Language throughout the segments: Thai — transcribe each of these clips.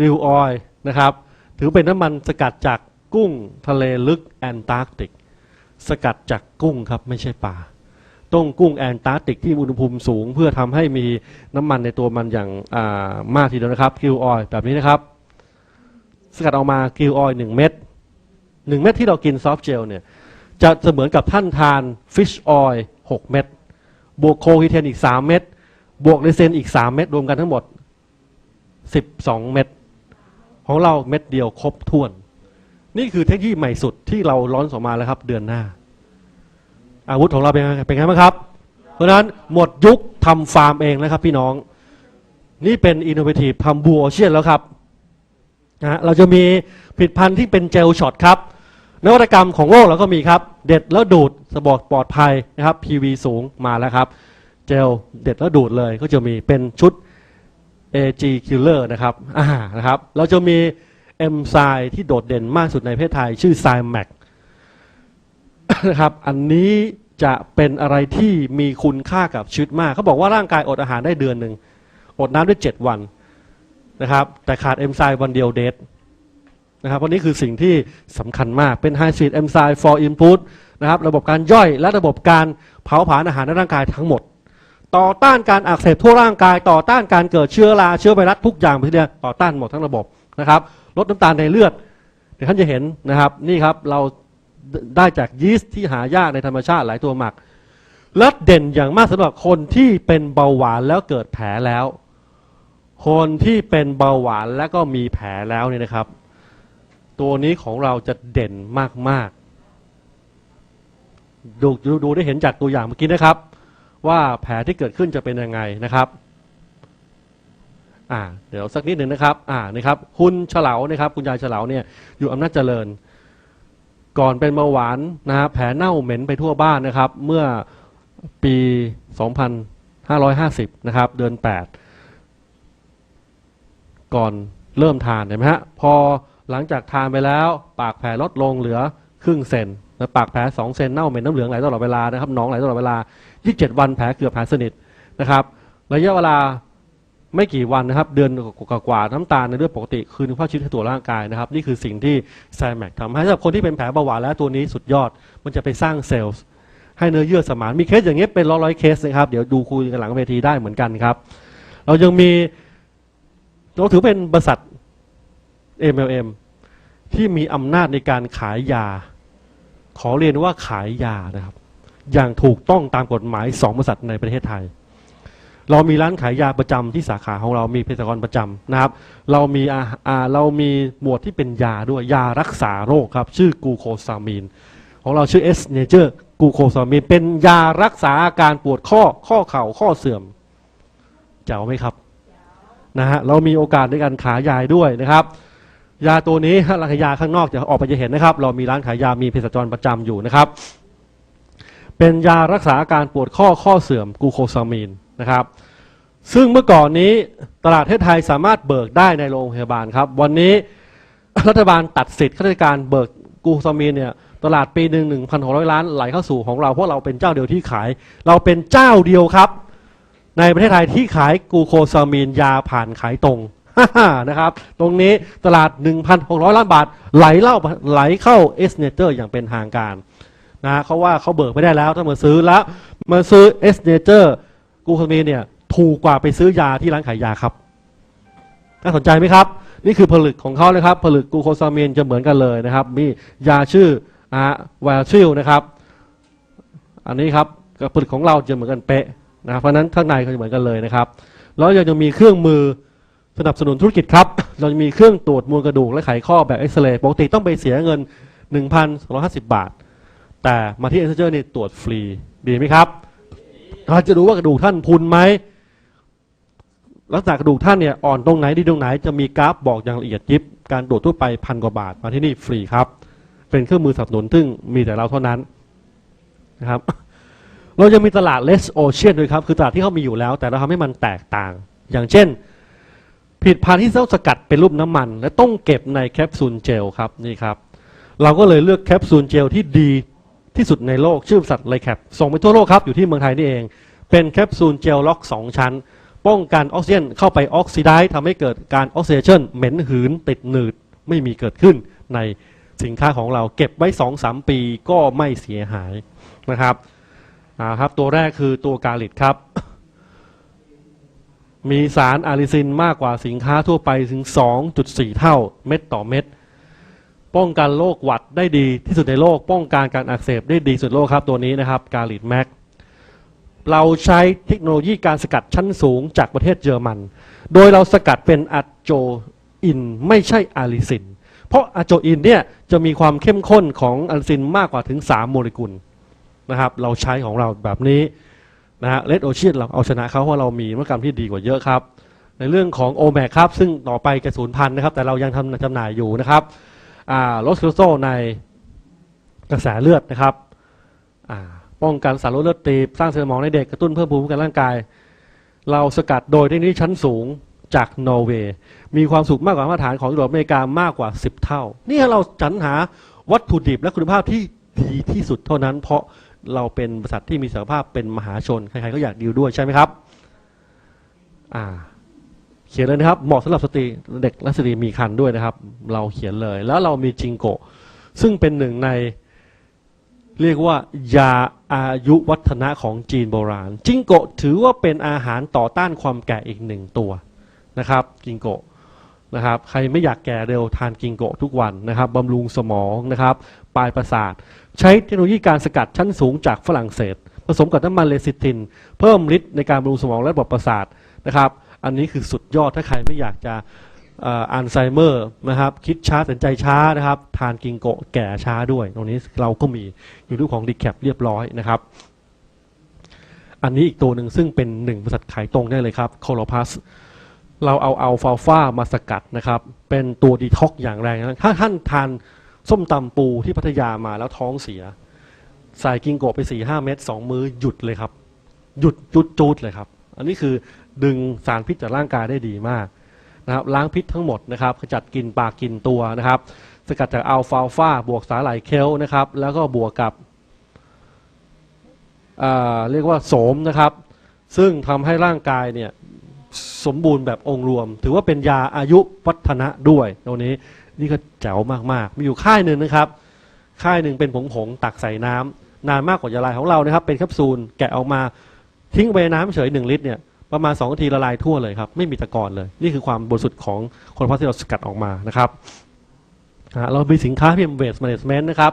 ริวออยนะครับ ถือเป็นน้ำมันสกัดจากกุ้งทะเลลึกแอนตาร์กติก สกัดจากกุ้งครับไม่ใช่ปลาต้องกุ้งแอนตาร์กติกที่อุณหภูมิสูง เพื่อทำให้มีน้ำมันในตัวมันอย่างามากทีเดียวนะครับกิวออยแบบนี้นะครับ สกัดออกมากิวออยหนึ่งเม็ดหนึ่งเม็ดที่เรากินซอฟต์เจลเนี่ยจะเสมือนกับท่านทานฟิชออยหกเม็ดบวกโคฮีเทนอีก3เม็ดบวกเลเซนอีก3เม็ดรวมกันทั้งหมด12เม็ด ของเราเม็ดเดียวครบถ้วน นี่คือเทคโนโลยีใหม่สุดที่เราร้อนออกมาแล้วครับ เดือนหน้า อาวุธของเราเป็นไงเป็นไงบ้างครับ เพราะนั้นหมดยุคทำฟาร์มเองนะครับ พี่น้อง นี่เป็นอินโนเวทีฟทำบัวเชียนแล้วครับนะเราจะมีผลิตภัณฑ์ที่เป็นเจลช็อตครับนวัตกรรมของโลกเราก็มีครับ เด็ดแล้วดูดสบอดปลอดภัยนะครับ PV สูงมาแล้วครับ เจลเด็ดแล้วดูดเลยก็จะมีเป็นชุด AG Killer นะครับอ่านะครับ เราจะมี M s i ที่โดดเด่นมากสุดในประเทศไทย ชื่อ s i Max นะครับอันนี้จะเป็นอะไรที่มีคุณค่ากับชีวิตมาก เขาบอกว่าร่างกายอดอาหารได้เดือนหนึ่ง อดน้ำได้ 7 วันนะครับ แต่ขาด M s i วันเดียวเดทนะครับเพราะนี้คือสิ่งที่สำคัญมากเป็น High Speed Enzyme for Input นะครับ ระบบการย่อยและระบบการเผาผลาญอาหารในร่างกายทั้งหมด ต่อต้านการอักเสบทั่วร่างกาย ต่อต้านการเกิดเชื้อราเชื้อไวรัสทุกอย่างไปทีเดียวต่อต้านหมดทั้งระบบนะครับลดน้ำตาลในเลือดเดี๋ยวท่านจะเห็นนะครับนี่ครับเราได้จากยีสต์ที่หายากในธรรมชาติหลายตัวหมัก และเด่นอย่างมากสำหรับคนที่เป็นเบาหวานแล้วเกิดแผลแล้ว คนที่เป็นเบาหวานแล้วก็มีแผลแล้วเนี่ยนะครับ ตัวนี้ของเราจะเด่นมากๆดูดูดูได้เห็นจากตัวอย่างเมื่อกี้นะครับ ว่าแผลที่เกิดขึ้นจะเป็นยังไงนะครับอ่าเดี๋ยวสักนิดหนึ่งนะครับอ่านี่ครับ คุณเฉลานะครับคุณยายเฉลาเนี่ยอยู่อำนาจเจริญ ก่อนเป็นเบาหวานนะฮะแผลเน่าเหม็นไปทั่วบ้านนะครับ เมื่อปี 2550 นะครับ เดือน 8 ก่อนเริ่มทานเห็นไหมฮะพอหลังจากทานไปแล้ว ปากแผลลดลงเหลือครึ่งเซน แล้วปากแผล2เซนเน่าเหม็นน้ำเหลืองไหลตลอดเวลานะครับหนองไหลตลอดเวลา 27 วันแผลเกือบหายสนิทนะครับระยะเวลาไม่กี่วันนะครับ เดือนกว่าๆน้ำตาลในเลือดปกติคืนความชื้นให้ตัวร่างกายนะครับ นี่คือสิ่งที่ไซแมกทำให้สำหรับคนที่เป็นแผลเบาหวานแล้วตัวนี้สุดยอด มันจะไปสร้างเซลล์ให้เนื้อเยื่อสมานมีเคสอย่างนี้เป็นร้อยๆเคสนะครับเดี๋ยวดูคุยกันหลังเวทีได้เหมือนกันครับ เรายังมีเราถือเป็นบริษัท MLM ที่มีอำนาจในการขายยา ขอเรียนว่าขายยานะครับ อย่างถูกต้องตามกฎหมายสองบริษัทในประเทศไทย เรามีร้านขายยาประจำที่สาขาของเรามีเภสัชกรประจำนะครับ เรามีอาอ่าเรามีหมวดที่เป็นยาด้วยยารักษาโรคครับ ชื่อกูโคซามีนของเราชื่อเอสเนเจอร์กูโคซามีนเป็นยารักษาอาการปวดข้อข้อเข่าข้อเสื่อมเจ๋วไหมครับนะฮะเรามีโอกาสในการขายยาด้วยนะครับ ยาตัวนี้ร้านขายยาข้างนอกจะออกไปจะเห็นนะครับ เรามีร้านขายยามีเภสัชกรประจำอยู่นะครับ เป็นยารักษาอาการปวดข้อข้อเสื่อมกูโคซามีนนะครับ ซึ่งเมื่อก่อนนี้ตลาดเทศไทยสามารถเบิกได้ในโรงพยาบาลครับ วันนี้รัฐบาลตัดสิทธิ์ข้าราชการเบิกกูโคซามีนเนี่ยตลาดปีหนึ่งหนึ่งพันหกร้อยล้านไหลเข้าสู่ของเราเพราะเราเป็นเจ้าเดียวที่ขาย เราเป็นเจ้าเดียวครับ ในประเทศไทยที่ขายกูโคซามีนยาผ่านขายตรง นะครับ ตรงนี้ตลาด 1,600 ล้านบาท ไหลเล่าไหลเข้าเอสเนเจอร์อย่างเป็นทางการนะเขาว่าเขาเบิกไม่ได้แล้วต้องมาซื้อแล้วมาซื้อเอสเนเจอร์กูคามีนเนี่ยถูกกว่าไปซื้อยาที่ร้านขายยาครับน่าสนใจไหมครับ นี่คือผลึกของเขานะครับ ผลึกกูโคซามีนจะเหมือนกันเลยนะครับ มียาชื่ออ่าวาชิลนะครับ อันนี้ครับกับผลึกของเราจะเหมือนกันเป๊ะนะครับเพราะฉะนั้นข้างในก็จะเหมือนกันเลยนะครับ แล้วยังจะมีเครื่องมือ สนับสนุนธุรกิจครับ เราจะมีเครื่องตรวจมวลกระดูกและไขข้อแบบเอ็กซเรย์ปกติต้องไปเสียเงิน 1,250 บาท แต่มาที่เอ็กซเรย์นี่ตรวจฟรี ดีไหมครับเราจะดูว่ากระดูกท่านพุนไหมลักษณะกระดูกท่านเนี่ยอ่อนตรงไหนดีตรงไหนจะมีกราฟบอกอย่างละเอียดยิบการตรวจทั่วไปพันกว่าบาทมาที่นี่ฟรีครับ เป็นเครื่องมือสนับสนุนซึ่งมีแต่เราเท่านั้นนะครับเรายังมีตลาดเลสโอเชียนด้วยครับ คือตลาดที่เขามีอยู่แล้ว แต่เราทำให้มันแตกต่าง อย่างเช่น ผลิตภัณฑ์ที่ต้องสกัดเป็นรูปน้ำมัน และต้องเก็บในแคปซูลเจลครับนี่ครับ เราก็เลยเลือกแคปซูลเจลที่ดีที่สุดในโลกชื่อบริษัทไลแคปส่งไปทั่วโลกครับอยู่ที่เมืองไทยนี่เอง เป็นแคปซูลเจลล็อก 2 ชั้น ป้องกันออกซิเจนเข้าไปออกซิไดซ์ทำให้เกิดการออกซิเดชันเหม็นหืนติดหนืดไม่มีเกิดขึ้นในสินค้าของเราเก็บไว้ 2-3 ปีก็ไม่เสียหายนะครับอ่าครับตัวแรกคือตัวกาลิดครับ มีสารอาลิซินมากกว่าสินค้าทั่วไปถึง 2.4 เท่าเม็ดต่อเม็ด ป้องกันโรคหวัดได้ดีที่สุดในโลก ป้องกันการอักเสบได้ดีสุดโลกครับตัวนี้นะครับกาลิดแม็กเราใช้เทคโนโลยีการสกัดชั้นสูงจากประเทศเยอรมัน โดยเราสกัดเป็นอะโจอินไม่ใช่อาลิซิน เพราะอะโจอินเนี่ยจะมีความเข้มข้นของอาลิซินมากกว่าถึง 3 โมเลกุลนะครับเราใช้ของเราแบบนี้ นะฮะเลดโอเชียนเราเอาชนะเขาเพราะเรามีนวัตกรรมที่ดีกว่าเยอะครับ ในเรื่องของโอแมกครับ ซึ่งต่อไปจะสูญพันนะครับ แต่เรายังทำจำหน่ายอยู่นะครับอ่าลดคอเลสเตอรอลในกระแสเลือดนะครับอ่าป้องกันสารเลือดตีบสร้างเซลล์มองในเด็กกระตุ้นเพิ่มภูมิคุ้มกันร่างกาย เราสกัดโดยเทคโนโลยีชั้นสูงจากนอร์เวย์มีความสุขมากกว่ามาตรฐานของยุโรปอเมริกามากกว่า 10 เท่า นี่เราจัดหาวัตถุดิบและคุณภาพที่ดีที่สุดเท่านั้น เพราะ เราเป็นบริษัทที่มีศักยภาพเป็นมหาชน ใครๆก็อยากดีลด้วยใช่ไหมครับ อ่า เขียนเลยนะครับ เหมาะสำหรับสตรีเด็กและสตรีมีคันด้วยนะครับ เราเขียนเลย แล้วเรามีจิงโกะซึ่งเป็นหนึ่งในเรียกว่ายาอายุวัฒนะของจีนโบราณ จิงโกะถือว่าเป็นอาหารต่อต้านความแก่อีกหนึ่งตัวนะครับ จิงโกะ นะครับ ใครไม่อยากแก่เร็วทานจิงโกะทุกวันนะครับบำรุงสมองนะครับ ปลายประสาท ใช้เทคโนโลยีการสกัดชั้นสูงจากฝรั่งเศส ผสมกับน้ำมันเลซิติน เพิ่มฤทธิ์ในการบำรุงสมองและระบบประสาทนะครับ อันนี้คือสุดยอดถ้าใครไม่อยากจะอัลไซเมอร์นะครับคิดช้าตัดใจช้านะครับ ทานกิงโกะแก่ช้าด้วย ตรงนี้เราก็มีอยู่รูปของดีแคปเรียบร้อยนะครับ อันนี้อีกตัวหนึ่งซึ่งเป็นหนึ่งบริษัทขายตรงได้เลยครับโคโลพัส เราเอาอัลฟาฟามาสกัดนะครับ เป็นตัวดีท็อกอย่างแรงนะถ้าท่านทานส้มตำปูที่พัทยามาแล้วท้องเสีย ใส่กิงโกะไปสี่ห้าเม็ดสองมือหยุดเลยครับ หยุดจุดจูดเลยครับ อันนี้คือดึงสารพิษจากร่างกายได้ดีมากนะครับล้างพิษทั้งหมดนะครับขจัดกลินปากกลินตัวนะครับ สกัดจากอัลฟาฟาบวกสาหร่ายเคลนะครับ แล้วก็บวกกับเรียกว่าโสมนะครับ ซึ่งทำให้ร่างกายเนี่ย สมบูรณ์แบบองค์รวม ถือว่าเป็นยาอายุวัฒนะด้วยตรงนี้นี่ก็แจ๋วมากๆ มีอยู่ค่ายหนึ่งนะครับ ค่ายหนึ่งเป็นผงผงๆตักใส่น้ำนานมากกว่ายาลายของเรานะครับ เป็นแคปซูลแกะออกมาทิ้งไปนน้ำเฉยหนึ่งลิตรเนี่ยประมาณ2นาทีละลายทั่วเลยครับ ไม่มีตะกอนเลย นี่คือความบริสุทธิ์ของคนพัสที่เราสกัดออกมานะครับเรามีสินค้าที่เป็นเวส m ม n เ g น m นะครับ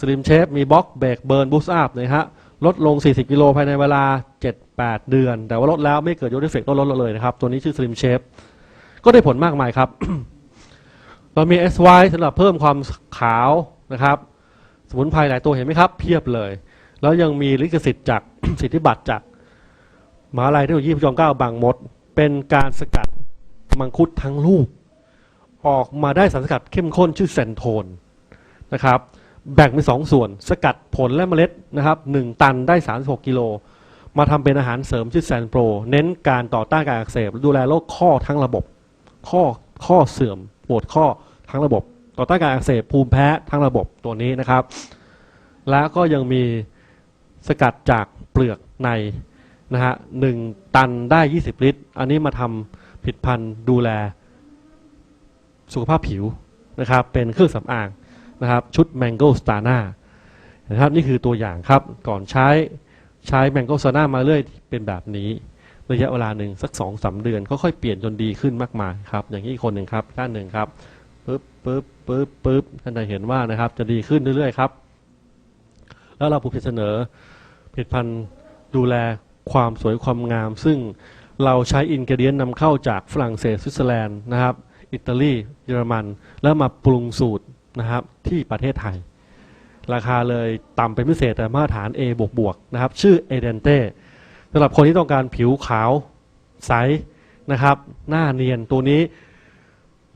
สลิมเชฟมีบล็อกเบรกเบิร์นบูสต์อัพนะฮะ ลดลง 40 กิโลภายในเวลา 7-8 เดือน แต่ว่าลดแล้วไม่เกิดยนเอฟเฟกต์ลดลดเลยนะครับ ตัวนี้ชื่อ Slim Shape ก็ได้ผลมากมายครับ เรามี SY สำหรับเพิ่มความขาวนะครับ สมุนไพรหลายตัวเห็นไหมครับ เพียบเลย แล้วยังมีลิขสิทธิ์จากสิทธิบัตรจากมหาลัยเทคโนโลยีพระจอมเกล้าบางมด เป็นการสกัดมังคุดทั้งลูก ออกมาได้สารสกัดเข้มข้นชื่อเซนโทนนะครับ แบ่งเป็นสองส่วน สกัดผลและเมล็ดนะครับหนึ่งตันได้ 36 กิโล มาทำเป็นอาหารเสริมชื่อแซนโปร เน้นการต่อต้านการอักเสบ ดูแลโรคข้อทั้งระบบ ข้อข้อเสื่อมปวดข้อทั้งระบบ ต่อต้านการอักเสบภูมิแพ้ทั้งระบบตัวนี้นะครับ แล้วก็ยังมีสกัดจากเปลือกในนะฮะหนึ่งตันได้ 20 ลิตร อันนี้มาทำผิดพันธุ์ดูแลสุขภาพผิวนะครับเป็นเครื่องสำอาง นะครับชุด Mango s t a n a นะครับนี่คือตัวอย่างครับก่อนใช้ใช้ Mango s t a n a มาเรื่อยเป็นแบบนี้ระยะเวลาหนึ่งสักสองสาเดือนค่อยๆเปลี่ยนจนดีขึ้นมากมายครับอย่างนี้คนหนึ่งครับด้านหนึ่งครับปึ๊บปึ๊บปึ๊บปึ๊บท่านจะเห็นว่านะครับจะดีขึ้นเรื่อยๆครับ แล้วเราผู้เสนอผลิตภัณฑ์ดูแลความสวยความงาม ซึ่งเราใช้อินกเดียนนำเข้าจากฝรั่งเศสสวิตเซอร์แลนด์นะครับ อิตาลีเยอรมัน แล้วมาปรุงสูตร นะครับที่ประเทศไทย ราคาเลยต่ำเป็นพิเศษแต่มาตรฐาน A บวกบวกนะครับชื่อเอเดนเต้สำหรับคนที่ต้องการผิวขาวใสนะครับ หน้าเนียนตัวนี้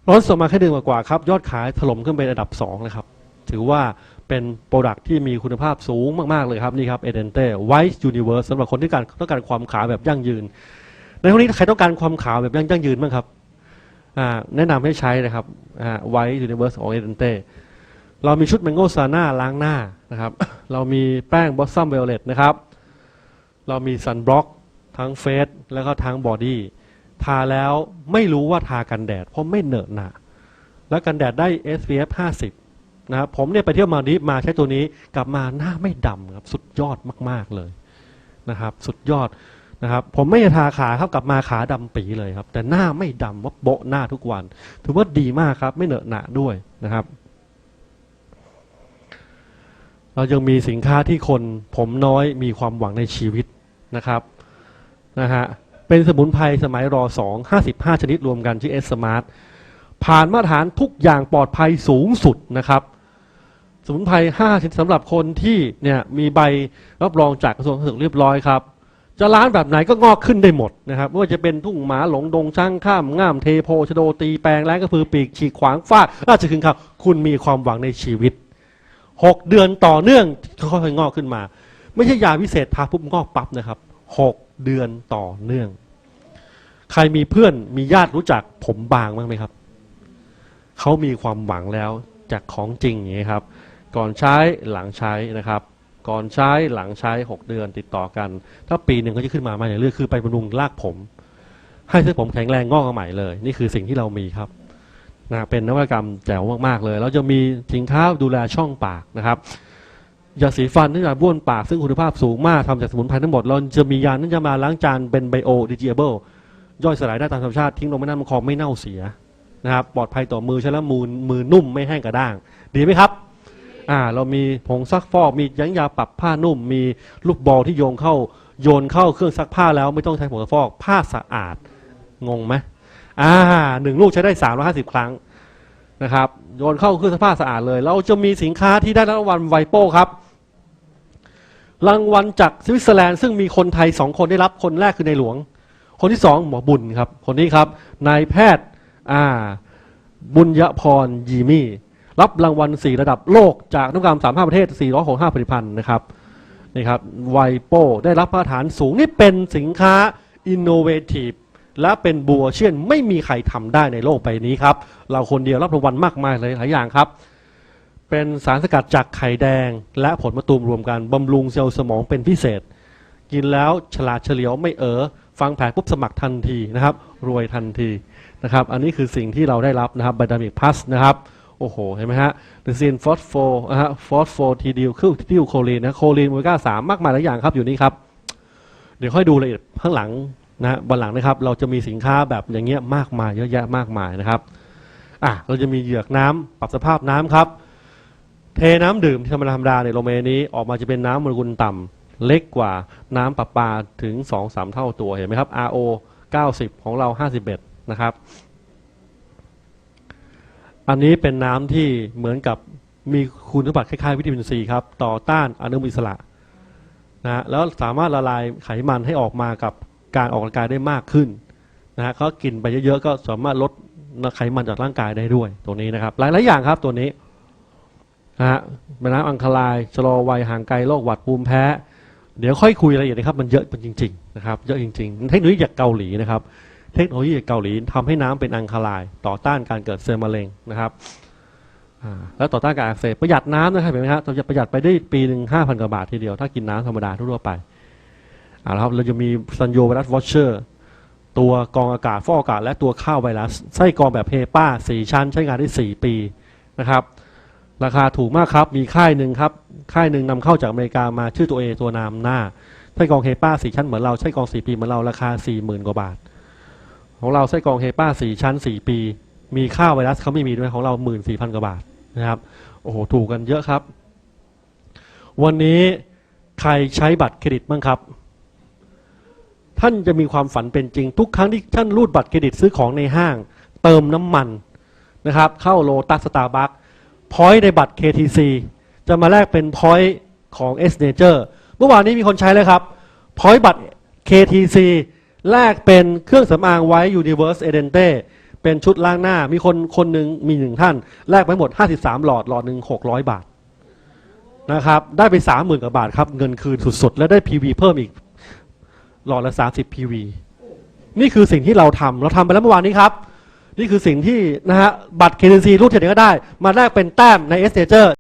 ร้อนสดมาแค่เดือนกว่าๆครับ ยอดขายถล่มขึ้นเป็นอันดับ2นะครับ ถือว่าเป็นโปรดักที่มีคุณภาพสูงมากๆเลยครับ นี่ครับเอเดนเต้ White Universe สสำหรับคนที่การต้องการความขาวแบบยั่งยืน ในห้องนี้ใครต้องการความขาวแบบยั่งยืนบ้างครับ แนะนำให้ใช้นะครับอ่า White Universe ของเอเดนเต้เรามีชุด Mango Sana ล้างหน้านะครับ เรามีแป้ง Blossom Violet นะครับ เรามี Sun Block ทั้งเฟสแล้วก็ทั้งบอดี้ทาแล้วไม่รู้ว่าทากันแดด เพราะไม่เหนอะหนะแล้วกันแดดได้ SPF 50 นะครับ ผมเนี่ยไปเที่ยวมาดีฟมาใช้ตัวนี้กลับมาหน้าไม่ดำครับ สุดยอดมาก ๆ เลยนะครับ สุดยอด นะครับผมไม่ทาขาครับกลับมาขาดำปีเลยครับ แต่หน้าไม่ดำว่าโบะหน้าทุกวัน ถือว่าดีมากครับ ไม่เหนอะหนะด้วยนะครับ เรายังมีสินค้าที่คนผมน้อยมีความหวังในชีวิตนะครับนะฮะเป็นสมุนไพรสมัยรอสองห้าสิบห้าชนิดรวมกันชื่อเอสมาร์ทผ่านมาตรฐานทุกอย่างปลอดภัยสูงสุดนะครับสมุนไพรห้าชนิดสำหรับคนที่เนี่ยมีใบรับรองจากกระทรวงสาธารณสุขเรียบร้อยครับ จะร้านแบบไหนก็งอกขึ้นได้หมดนะครับไม่ว่าจะเป็นทุ่งหมาหลงดงช่างข้ามง่ามเทโพชโดตีแปลงแรงกระพือปีกฉีกขวางฟาดราชคึงครับคุณมีความหวังในชีวิตหกเดือนต่อเนื่องค่อยๆงอกขึ้นมา ไม่ใช่ยาพิเศษทาปุ๊บงอกปั๊บนะครับหกเดือนต่อเนื่อง ใครมีเพื่อนมีญาติรู้จักผมบางบ้างไหมครับเขามีความหวังแล้วจากของจริงอย่างนี้ครับ ก่อนใช้หลังใช้นะครับ ก่อนใช้หลังใช้ 6 เดือนติดต่อกัน ถ้าปีหนึ่งก็จะขึ้นมาใหมาอย่างเรื่อยคือไปบำรุงรากผม ให้เส้นผมแข็งแรงงอกใหม่เลย นี่คือสิ่งที่เรามีครับนะเป็นนวัตกรรมแจ๋วมากๆเลยเราจะมีสินค้าดูแลช่องปากนะครับยาสีฟันที่จะบ้วนปากซึ่งคุณภาพสูงมากทำจากสมุนไพรทั้งหมดเราจะมียาที่จะมาล้างจานเป็นไบโอดิจิเบิลย่อยสลายได้ตามธรรมชาติทิ้งลงไม่น้ำคลองไม่เน่าเสียนะครับปลอดภัยต่อมือใช้แล้วมือมือนุ่มไม่แห้งกระด้าง ดีไหมครับ อ่า เรามีผงซักฟอกมียั้งยาปรับผ้านุ่ม มีลูกบอลที่โยงเข้าโยนเข้าเครื่องซักผ้าแล้วไม่ต้องใช้ผงซักฟอก ผ้าสะอาดงงไหมอ่าหนึ่งลูกใช้ได้สามร้อยห้าสิบครั้งนะครับ โยนเข้าเครื่องซักผ้าสะอาดเลย เราจะมีสินค้าที่ได้รางวัลไวโป้ครับ รางวัลจากสวิตเซอร์แลนด์ซึ่งมีคนไทยสองคนได้รับคนแรกคือในหลวง คนที่สองหมอบุญครับ คนนี้ครับนายแพทย์อ่าบุญยพรยีมี่ รับรางวัล 4 ระดับโลกจากนวัตกรรม 35 ประเทศ 465ผลิตภัณฑ์นะครับนี่ครับไวโป้ได้รับมาตรฐานสูงนี่เป็นสินค้า Innovative และเป็นบัวเชื่อนไม่มีใครทำได้ในโลกใบนี้ครับ เราคนเดียวรับรางวัลมากมายหลายอย่างครับ เป็นสารสกัดจากไข่แดง และผลมะตูมรวมกันบำรุงเซลล์สมองเป็นพิเศษ กินแล้วฉลาดเฉลียวไม่เออฟังแผนปุ๊บสมัครทันทีนะครับ รวยทันทีนะครับ อันนี้คือสิ่งที่เราได้รับนะครับ i บ a มิกพัสนะครับ โอ้โห เห็นไหมฮะหรือซีนฟอสโฟนะฮะฟอสโฟทีดิวคือทิวโคลีนนะโคลีนโมก้าสามมากมายหลายอย่างครับอยู่นี่ครับ เดี๋ยวค่อยดูรายละเอียดข้างหลังนะบนหลังนะครับ เราจะมีสินค้าแบบอย่างเงี้ยมากมายเยอะแยะมากมายนะครับอะเราจะมีเหยือกน้ำปรับสภาพน้ำครับ เทน้ำดื่มที่ธรรมดาธรรมดาในโรงเมนี้ออกมาจะเป็นน้ำโมเลกุลต่ำเล็กกว่าน้ำประปาถึง 2-3 เท่าตัวเห็นไหมครับ RO 90 ของเรา 51 นะครับ อันนี้เป็นน้ำที่เหมือนกับมีคุณสมบัติคล้ายๆวิตามินซีครับ ต่อต้านอนุมูลอิสระนะฮะแล้วสามารถละลายไขมันให้ออกมากับการออกกำลังกายได้มากขึ้นนะฮะเขากินไปเยอะๆก็สามารถลดไขมันจากร่างกายได้ด้วยตัวนี้นะครับ หลายๆอย่างครับตัวนี้นะฮะเป็นน้ำอังคลายชะลอวัยห่างไกลโรคหวัดภูมิแพ้ เดี๋ยวค่อยคุยรายละเอียดนะครับ มันเยอะจริงๆนะครับ เยอะจริงๆเทคโนโลยีจากเกาหลีนะครับ เทคโนโลยีเกาหลีทำให้น้ำเป็นอังคลาย ต่อต้านการเกิดเซลล์มะเร็งนะครับแล้วต่อต้านการอักเสบประหยัดน้ำนะครับเห็นไหมครับเราจะประหยัดไปได้ปีหนึ่งห้าพันกว่าบาททีเดียว ถ้ากินน้ำธรรมดาทั่วไปอ่าล้วครับเราจะมีซันโยไวรัสวอชเชอร์ตัวกองอากาศฟอกอากาศ และตัวข้าวไวรัสไส้กรองแบบเฮป้าสี่ชั้น ใช้งานได้สี่ปีนะครับ ราคาถูกมากครับ มีค่ายหนึ่งครับ ค่ายหนึ่งนำเข้าจากอเมริกามาชื่อตัวเอตัวนามหน้าไส้กรองเฮป้าสี่ชั้นเหมือนเราไส้กรองสี่ปีเหมือนเราราคาสี่หมื่นกว่าบาท ของเราไส้กรองเฮป้าสี่ชั้นสี่ปี มีค่าไวรัสเขาไม่มีด้วยของเราหมื่นสี่พันกว่าบาทนะครับโอ้โหถูกกันเยอะครับ วันนี้ใครใช้บัตรเครดิตบ้างครับ ท่านจะมีความฝันเป็นจริง ทุกครั้งที่ท่านรูดบัตรเครดิตซื้อของในห้าง เติมน้ำมันนะครับ เข้าโลตัสสตาร์บัคพอยต์ในบัตร KTC จะมาแลกเป็นพอยต์ของ S Nature เมื่อวานนี้มีคนใช้เลยครับพอยต์บัตร KTC แลกเป็นเครื่องสำอางไว้ Universe e d e n t e เป็นชุดล้างหน้า มีคนคนหนึ่งมีหนึ่งท่าน แลกไปหมด 53 หลอด หลอดหนึ่ง600 บาทนะครับ ได้ไป 30,000กว่าบาทครับ เงินคืนสุดๆ และได้ PV เพิ่มอีก หลอดละ 30 PV นี่คือสิ่งที่เราทำเราทำไปแล้วเมื่อวานนี้ครับ นี่คือสิ่งที่นะฮะบัตร KTC รูดเทรดก็ได้ มาแลกเป็นแต้มใน S Nature